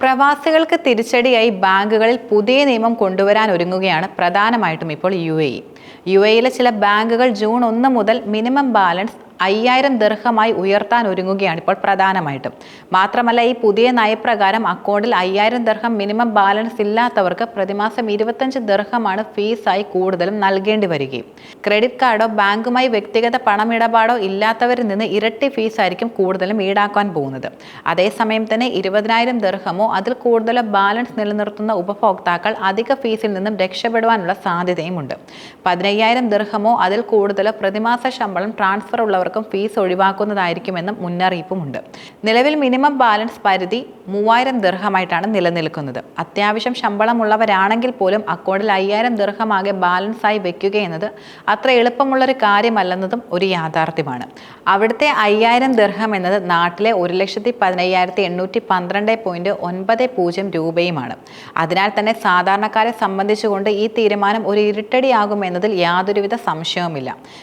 പ്രവാസികൾക്ക് തിരിച്ചടിയായി ബാങ്കുകളിൽ പുതിയ നിയമം കൊണ്ടുവരാൻ ഒരുങ്ങുകയാണ് പ്രധാനമായിട്ടും ഇപ്പോൾ യു എ യു എയിലെ ചില ബാങ്കുകൾ ജൂൺ ഒന്ന് മുതൽ മിനിമം ബാലൻസ് അയ്യായിരം ദീർഘമായി ഉയർത്താൻ ഒരുങ്ങുകയാണ് ഇപ്പോൾ പ്രധാനമായിട്ടും. മാത്രമല്ല ഈ പുതിയ നയപ്രകാരം അക്കൗണ്ടിൽ അയ്യായിരം ദീർഘം മിനിമം ബാലൻസ് ഇല്ലാത്തവർക്ക് പ്രതിമാസം ഇരുപത്തഞ്ച് ദീർഘമാണ് ഫീസായി കൂടുതലും നൽകേണ്ടി വരികയും. ക്രെഡിറ്റ് കാർഡോ ബാങ്കുമായി വ്യക്തിഗത പണമിടപാടോ ഇല്ലാത്തവരിൽ നിന്ന് ഇരട്ടി ഫീസായിരിക്കും കൂടുതലും ഈടാക്കാൻ പോകുന്നത്. അതേസമയം തന്നെ ഇരുപതിനായിരം ദീർഘമോ അതിൽ കൂടുതലോ ബാലൻസ് നിലനിർത്തുന്ന ഉപഭോക്താക്കൾ അധിക ഫീസിൽ നിന്നും രക്ഷപ്പെടുവാനുള്ള സാധ്യതയുമുണ്ട്. പതിനയ്യായിരം ദീർഘമോ അതിൽ കൂടുതലോ പ്രതിമാസ ശമ്പളം ട്രാൻസ്ഫർ ഉള്ളവർക്കും ഫീസ് ഒഴിവാക്കുന്നതായിരിക്കുമെന്നും മുന്നറിയിപ്പുമുണ്ട്. നിലവിൽ മിനിമം ബാലൻസ് പരിധി മൂവായിരം ദീർഘമായിട്ടാണ് നിലനിൽക്കുന്നത്. അത്യാവശ്യം ശമ്പളമുള്ളവരാണെങ്കിൽ പോലും അക്കൗണ്ടിൽ അയ്യായിരം ദീർഘമാകെ ബാലൻസായി ആയി വെക്കുക എന്നത് അത്ര എളുപ്പമുള്ളൊരു കാര്യമല്ലെന്നതും ഒരു യാഥാർത്ഥ്യമാണ്. അവിടുത്തെ അയ്യായിരം ദീർഘം എന്നത് നാട്ടിലെ ഒരു ലക്ഷത്തി പതിനയ്യായിരത്തി എണ്ണൂറ്റി പന്ത്രണ്ട് പോയിന്റ് ഒൻപത് പൂജ്യം രൂപയുമാണ്. അതിനാൽ തന്നെ സാധാരണക്കാരെ സംബന്ധിച്ചുകൊണ്ട് ഈ തീരുമാനം ഒരു ഇരുട്ടടിയാകുമെന്നതിൽ യാതൊരുവിധ സംശയവുമില്ല.